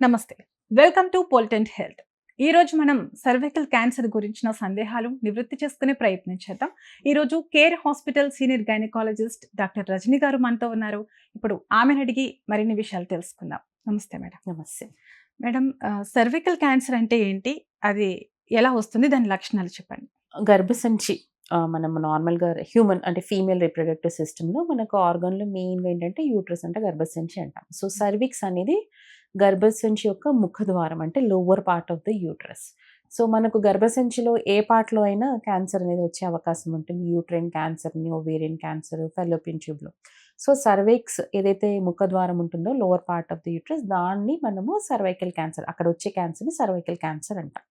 నమస్తే. Welcome to పోలిటెంట్ health. ఈ రోజు మనం సర్వైకల్ క్యాన్సర్ గురించిన సందేహాలు నివృత్తి చేసుకునే ప్రయత్నం చేద్దాం. ఈ రోజు care hospital senior gynaecologist doctor Rajani garu మనతో ఉన్నారు. ఇప్పుడు ఆమెను అడిగి మరిన్ని విషయాలు తెలుసుకుందాం. నమస్తే మేడం. నమస్తే. మేడం సర్వికల్ క్యాన్సర్ అంటే ఏంటి? అది ఎలా వస్తుంది? దాని లక్షణాలు చెప్పండి. గర్భసంచి మనం నార్మల్గా హ్యూమన్ అంటే ఫీమేల్ రిప్రొడక్టివ్ సిస్టంలో మనకు ఆర్గన్లో మెయిన్గా ఏంటంటే యూట్రస్ అంటే గర్భసంచి అంటాం. సో సర్విక్స్ అనేది గర్భసంచి యొక్క ముఖద్వారం అంటే lower part of the uterus so మనకు గర్భసంచిలో ఏ పార్ట్లో అయినా క్యాన్సర్ అనేది వచ్చే అవకాశం ఉంటుంది. యూట్రైన్ క్యాన్సర్ని ఓవేరియన్ క్యాన్సర్ ఫెలోపిన్ ట్యూబ్లో సో సర్వైక్స్ ఏదైతే ముఖద్వారం ఉంటుందో lower part of the uterus దాన్ని మనము సర్వైకల్ క్యాన్సర్ అక్కడ వచ్చే క్యాన్సర్ని సర్వైకల్ క్యాన్సర్ అంటాం.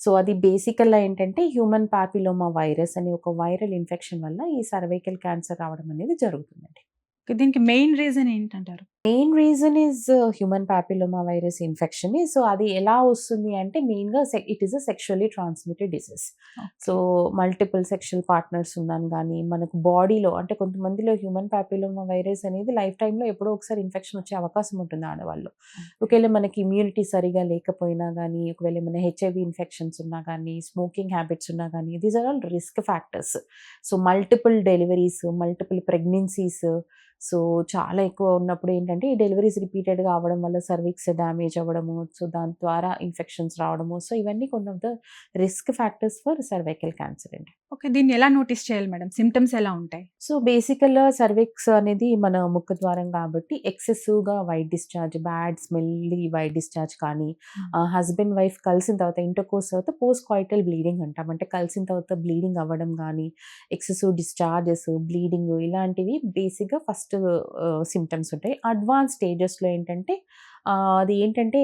సో అది బేసికల్గా ఏంటంటే హ్యూమన్ పాపిలోమా వైరస్ అనే ఒక వైరల్ ఇన్ఫెక్షన్ వల్ల ఈ సర్వైకల్ క్యాన్సర్ రావడం అనేది జరుగుతుందండి. దీనికి మెయిన్ రీజన్ ఏంటంటారు? Main reason is human papilloma virus infection so అది ఎలా వస్తుంది అంటే మెయిన్గా it is a sexually transmitted disease so multiple sexual partners ఉన్నాను కానీ మనకు బాడీలో అంటే కొంతమందిలో హ్యూమన్ పాపిలోమా వైరస్ అనేది లైఫ్ టైంలో ఎప్పుడో ఒకసారి ఇన్ఫెక్షన్ వచ్చే అవకాశం ఉంటుంది ఆడవాళ్ళు. ఒకవేళ మనకి ఇమ్యూనిటీ సరిగా లేకపోయినా కానీ ఒకవేళ ఏమైనా హెచ్ఐవి ఇన్ఫెక్షన్స్ ఉన్నా కానీ స్మోకింగ్ హ్యాబిట్స్ ఉన్నా కానీ these are all risk factors so multiple deliveries multiple pregnancies so చాలా ఎక్కువ ఉన్నప్పుడు ఏంటంటే ఈ డెలివరీస్ రిపీటెడ్గా అవ్వడం వల్ల సర్విక్స్ డ్యామేజ్ అవ్వడము సో దాని ద్వారా ఇన్ఫెక్షన్స్ రావడము సో ఇవన్నీ కొన్ని of the risk factors for cervical cancer అండి. ఓకే దీన్ని ఎలా నోటీస్ చేయాలి మేడం? సిమ్టమ్స్ ఎలా ఉంటాయి? సో బేసికల్గా సర్విక్స్ అనేది మన ముఖ ద్వారం కాబట్టి ఎక్సెసివ్గా white discharge bad smelly white discharge కానీ హస్బెండ్ వైఫ్ కలిసిన తర్వాత ఇంటర్కోర్స్ తర్వాత పోస్ట్ క్వాయిటల్ బ్లీడింగ్ అంటాం. అంటే కలిసిన తర్వాత బ్లీడింగ్ అవ్వడం కానీ ఎక్సెసివ్ డిశ్చార్జెస్ బ్లీడింగ్ ఇలాంటివి బేసిక్గా ఫస్ట్ సిమ్టమ్స్ ఉంటాయి. అడ్వాన్స్ స్టేజెస్లో ఏంటంటే అది ఏంటంటే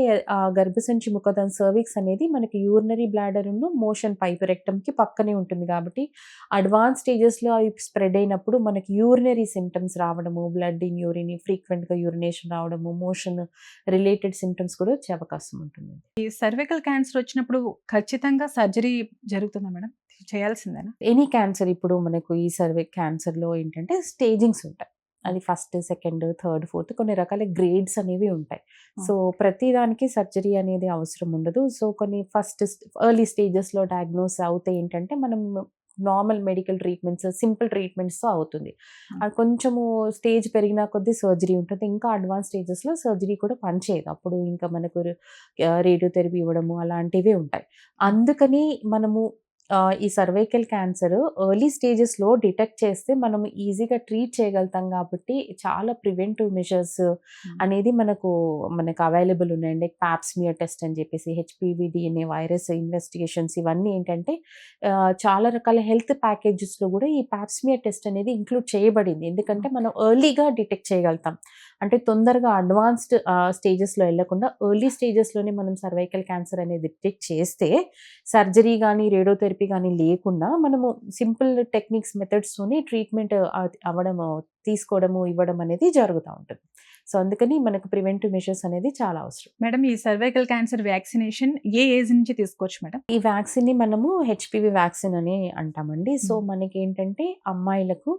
గర్భసంచి ముఖదాన్ సర్విక్స్ అనేది మనకి యూరినరీ బ్లాడర్ మోషన్ పైప్ రెక్టమ్కి పక్కనే ఉంటుంది కాబట్టి అడ్వాన్స్ స్టేజెస్లో అవి స్ప్రెడ్ అయినప్పుడు మనకి యూరినరీ సిమ్టమ్స్ రావడము బ్లడ్ ఇన్ యూరిన్ ఫ్రీక్వెంట్గా యూరినేషన్ రావడము మోషన్ రిలేటెడ్ సిమ్టమ్స్ కూడా వచ్చే అవకాశం ఉంటుంది. ఈ సర్వైకల్ క్యాన్సర్ వచ్చినప్పుడు ఖచ్చితంగా సర్జరీ జరుగుతుందా మేడం? చేయాల్సిందేనా? ఎనీ క్యాన్సర్ ఇప్పుడు మనకు ఈ సర్వే క్యాన్సర్లో ఏంటంటే స్టేజింగ్స్ ఉంటాయి. అది ఫస్ట్ సెకండ్ థర్డ్ ఫోర్త్ కొన్ని రకాల గ్రేడ్స్ అనేవి ఉంటాయి. సో ప్రతి దానికి సర్జరీ అనేది అవసరం ఉండదు. సో కొన్ని ఫస్ట్ ఎర్లీ స్టేజెస్లో డయాగ్నోస్ అవుతే ఏంటంటే మనం నార్మల్ మెడికల్ ట్రీట్మెంట్స్ సింపుల్ ట్రీట్మెంట్స్తో అవుతుంది. అది కొంచెము స్టేజ్ పెరిగిన కొద్దీ సర్జరీ ఉంటుంది. ఇంకా అడ్వాన్స్ స్టేజెస్లో సర్జరీ కూడా పనిచేయదు. అప్పుడు ఇంకా మనకు రేడియోథెరపీ ఇవ్వడము అలాంటివి ఉంటాయి. అందుకని మనము ఈ సర్వైకల్ క్యాన్సర్ ఎర్లీ స్టేజెస్లో డిటెక్ట్ చేస్తే మనం ఈజీగా ట్రీట్ చేయగలుగుతాం కాబట్టి చాలా ప్రివెంటివ్ మెజర్స్ అనేది మనకు మనకు అవైలబుల్ ఉన్నాయండి. ప్యాప్స్మియర్ టెస్ట్ అని చెప్పేసి హెచ్పివి డిఎన్ఏ వైరస్ ఇన్వెస్టిగేషన్స్ ఇవన్నీ ఏంటంటే చాలా రకాల హెల్త్ ప్యాకేజెస్లో కూడా ఈ ప్యాప్స్మియర్ టెస్ట్ అనేది ఇంక్లూడ్ చేయబడింది. ఎందుకంటే మనం ఎర్లీగా డిటెక్ట్ చేయగలుగుతాం. అంటే తొందరగా అడ్వాన్స్డ్ స్టేజెస్లో వెళ్ళకుండా ఎర్లీ స్టేజెస్లోనే మనం సర్వైకల్ క్యాన్సర్ అనేది డిటెక్ట్ చేస్తే సర్జరీ కానీ రేడియోథెరపీ కానీ లేకుండా మనము సింపుల్ టెక్నిక్స్ మెథడ్స్తోని ట్రీట్మెంట్ అవ్వడము తీసుకోవడము ఇవ్వడం అనేది జరుగుతూ ఉంటుంది. సో అందుకని మనకు ప్రివెంటివ్ మెషర్స్ అనేది చాలా అవసరం. మేడం ఈ సర్వైకల్ క్యాన్సర్ వ్యాక్సినేషన్ ఏ ఏజ్ నుంచి తీసుకోవచ్చు మేడం? ఈ వ్యాక్సిన్ని మనము హెచ్పివి వ్యాక్సిన్ అని అంటామండి. సో. మనకి ఏంటంటే అమ్మాయిలకు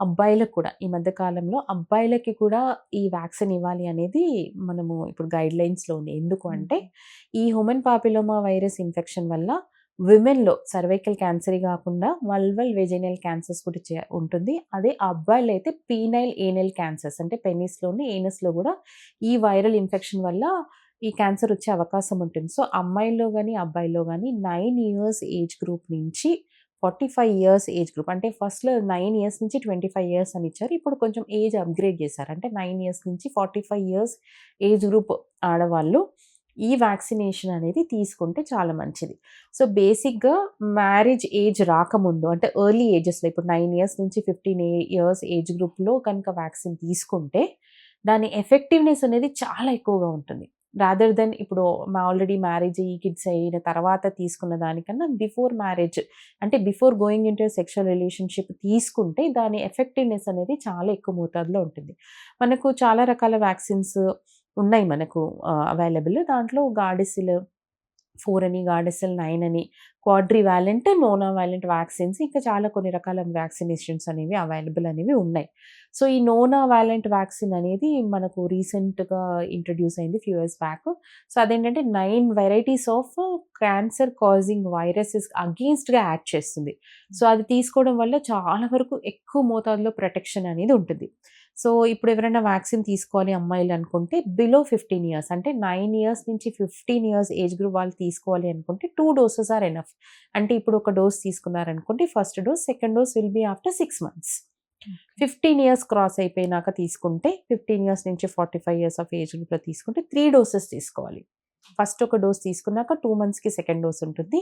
అబ్బాయిలకు కూడా ఈ మధ్య కాలంలో అబ్బాయిలకి కూడా ఈ వ్యాక్సిన్ ఇవ్వాలి అనేది మనము ఇప్పుడు గైడ్ లైన్స్లో ఉంది. ఎందుకు అంటే ఈ హ్యూమన్ పాపిలోమా వైరస్ ఇన్ఫెక్షన్ వల్ల విమెన్లో సర్వైకల్ క్యాన్సర్ కాకుండా వల్వల్ వెజైనల్ క్యాన్సర్స్ కూడా చే- ఉంటుంది. అదే అబ్బాయిలు అయితే పీనైల్ ఏనల్ క్యాన్సర్స్ అంటే పెనిస్లోని ఏనస్లో కూడా ఈ వైరల్ ఇన్ఫెక్షన్ వల్ల ఈ క్యాన్సర్ వచ్చే అవకాశం ఉంటుంది. సో అమ్మాయిల్లో కానీ అబ్బాయిలో కానీ నైన్ ఇయర్స్ ఏజ్ గ్రూప్ నుంచి forty five years age group. అంటే ఫస్ట్లో నైన్ ఇయర్స్ నుంచి ట్వంటీ ఫైవ్ ఇయర్స్ అని ఇచ్చారు. ఇప్పుడు కొంచెం ఏజ్ అప్గ్రేడ్ చేశారు. అంటే నైన్ ఇయర్స్ నుంచి forty five years age group ఆడవాళ్ళు ఈ వ్యాక్సినేషన్ అనేది తీసుకుంటే చాలా మంచిది. సో బేసిక్గా మ్యారేజ్ ఏజ్ రాకముందు అంటే ఎర్లీ ఏజెస్లో ఇప్పుడు నైన్ ఇయర్స్ నుంచి ఫిఫ్టీన్ ఇయర్స్ ఏజ్ గ్రూప్లో కనుక వ్యాక్సిన్ తీసుకుంటే దాని ఎఫెక్టివ్నెస్ అనేది చాలా ఎక్కువగా ఉంటుంది. రాదర్ దెన్ ఇప్పుడు మా ఆల్రెడీ మ్యారేజ్ అయ్యి కిడ్స్ అయిన తర్వాత తీసుకున్న దానికన్నా బిఫోర్ మ్యారేజ్ అంటే before going into sexual relationship తీసుకుంటే దాని ఎఫెక్టివ్నెస్ అనేది చాలా ఎక్కువ మోతాదులో ఉంటుంది. మనకు చాలా రకాల వ్యాక్సిన్స్ ఉన్నాయి మనకు అవైలబుల్ దాంట్లో గాడిసిల్ ఫోర్ అని గార్డెసెల్ నైన్ అని quadrivalent nonavalent vaccines. ఇంకా చాలా కొన్ని రకాల వ్యాక్సినేషన్స్ అనేవి అవైలబుల్ అనేవి ఉన్నాయి. సో ఈ నోనా వ్యాలెంట్ వ్యాక్సిన్ అనేది మనకు రీసెంట్గా ఇంట్రడ్యూస్ అయింది ఫ్యూ ఇయర్స్ బ్యాక్. సో అదేంటంటే nine varieties of cancer causing viruses అగేన్స్ట్గా add చేస్తుంది. సో అది తీసుకోవడం వల్ల చాలా వరకు ఎక్కువ మోతాదులో ప్రొటెక్షన్ అనేది ఉంటుంది. సో ఇప్పుడు ఎవరైనా వ్యాక్సిన్ తీసుకోవాలి అమ్మాయిలు అనుకుంటే బిలో ఫిఫ్టీన్ ఇయర్స్ అంటే నైన్ ఇయర్స్ నుంచి ఫిఫ్టీన్ ఇయర్స్ ఏజ్ గ్రూప్ వాళ్ళు తీసుకోవాలి అనుకుంటే టూ డోసెస్ ఆర్ ఎనఫ్ అంటే ఇప్పుడు ఒక dose తీసుకున్నారనుకోండి first dose second dose will be after six months fifteen years cross అయిపోయినాక తీసుకుంటే ఫిఫ్టీన్ ఇయర్స్ నుంచి forty five years of age గ్రూప్లో తీసుకుంటే త్రీ డోసెస్ తీసుకోవాలి. ఫస్ట్ ఒక డోస్ తీసుకున్నాక టూ మంత్స్కి సెకండ్ డోస్ ఉంటుంది.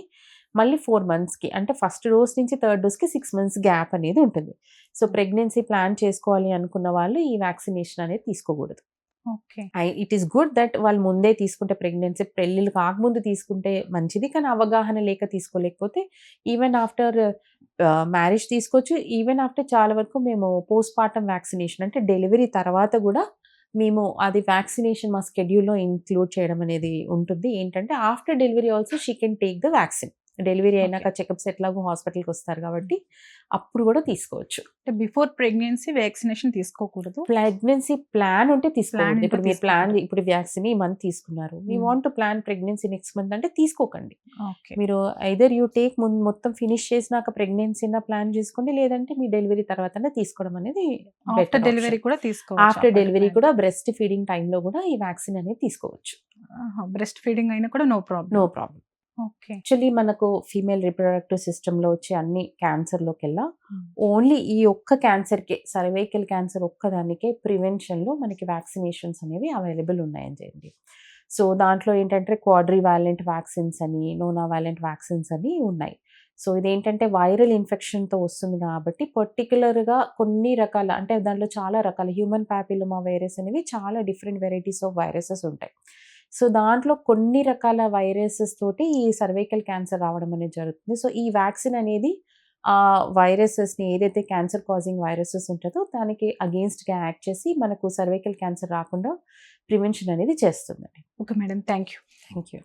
మళ్ళీ ఫోర్ మంత్స్కి అంటే ఫస్ట్ డోస్ నుంచి థర్డ్ డోస్కి సిక్స్ మంత్స్ గ్యాప్ అనేది ఉంటుంది. సో ప్రెగ్నెన్సీ ప్లాన్ చేసుకోవాలి అనుకున్న వాళ్ళు ఈ వ్యాక్సినేషన్ అనేది తీసుకోకూడదు. Okay. It is good that వాళ్ళు ముందే తీసుకుంటే ప్రెగ్నెన్సీ పెళ్ళిళ్ళు కాకముందు తీసుకుంటే మంచిది కానీ అవగాహన లేక తీసుకోలేకపోతే ఈవెన్ ఆఫ్టర్ మ్యారేజ్ తీసుకోవచ్చు. ఈవెన్ ఆఫ్టర్ చాలా వరకు మేము పోస్ట్ పార్టమ్ వ్యాక్సినేషన్ అంటే డెలివరీ తర్వాత కూడా మేము అది వ్యాక్సినేషన్ మా స్కెడ్యూల్లో ఇంక్లూడ్ చేయడం అనేది ఉంటుంది. ఏంటంటే after delivery also she can take the vaccine. Delivery అయినాక చెకప్స్ ఎట్లాగో హాస్పిటల్కి వస్తారు కాబట్టి అప్పుడు కూడా తీసుకోవచ్చు. అంటే బిఫోర్ ప్రెగ్నెన్సీ వ్యాక్సినేషన్ తీసుకోకూడదు? ప్రెగ్నెన్సీ ప్లాన్ ఉంటే తీసుకోండి ఇప్పుడు మీరు ప్లాన్. ఇప్పుడు వ్యాక్సిన్ ఈ మంత్ తీసుకున్నారు. మీ. Want to plan pregnancy next month అంటే తీసుకోకండి. ఓకే. మీరు ఐదర్ యూ టేక్ ముందు మొత్తం ఫినిష్ చేసినాక ప్రెగ్నెన్సీ ప్లాన్ చేసుకోండి లేదంటే మీ డెలివరీ తర్వాత తీసుకోవడం అనేది ఆఫ్టర్ డెలివరీ కూడా తీసుకోవచ్చు. ఆఫ్టర్ డెలివరీ కూడా బ్రెస్ట్ ఫీడింగ్ టైంలో కూడా ఈ వ్యాక్సిన్ అనేది తీసుకోవచ్చు. బ్రెస్ట్ ఫీడింగ్ అయినా కూడా no problem no problem actually మనకు ఫీమేల్ రిప్రొడక్టివ్ సిస్టంలో వచ్చే అన్ని క్యాన్సర్లోకెల్లా Hmm. ఓన్లీ ఈ ఒక్క క్యాన్సర్కే సర్వైకల్ క్యాన్సర్ ఒక్కదానికే ప్రివెన్షన్లో మనకి వ్యాక్సినేషన్స్ అనేవి అవైలబుల్ ఉన్నాయని చెప్పి సో దాంట్లో ఏంటంటే క్వాడ్రీ వ్యాలెంట్ వ్యాక్సిన్స్ అని నోనా వ్యాలెంట్ వ్యాక్సిన్స్ అని ఉన్నాయి. సో ఇదేంటంటే వైరల్ ఇన్ఫెక్షన్తో వస్తుంది కాబట్టి పర్టికులర్గా కొన్ని రకాల అంటే దాంట్లో చాలా రకాల హ్యూమన్ ప్యాపిలోమా వైరస్ అనేవి చాలా డిఫరెంట్ వెరైటీస్ ఆఫ్ వైరసెస్ ఉంటాయి. సో దాంట్లో కొన్ని రకాల వైరసెస్ తోటి ఈ సర్వైకల్ క్యాన్సర్ రావడం అనేది జరుగుతుంది. సో ఈ వ్యాక్సిన్ అనేది ఆ వైరసెస్ని ఏదైతే క్యాన్సర్ కాజింగ్ వైరసెస్ ఉంటుందో దానికి అగేన్స్ట్గా యాక్ట్ చేసి మనకు సర్వైకల్ క్యాన్సర్ రాకుండా ప్రివెన్షన్ అనేది చేస్తుందండి. Okay madam. Thank you thank you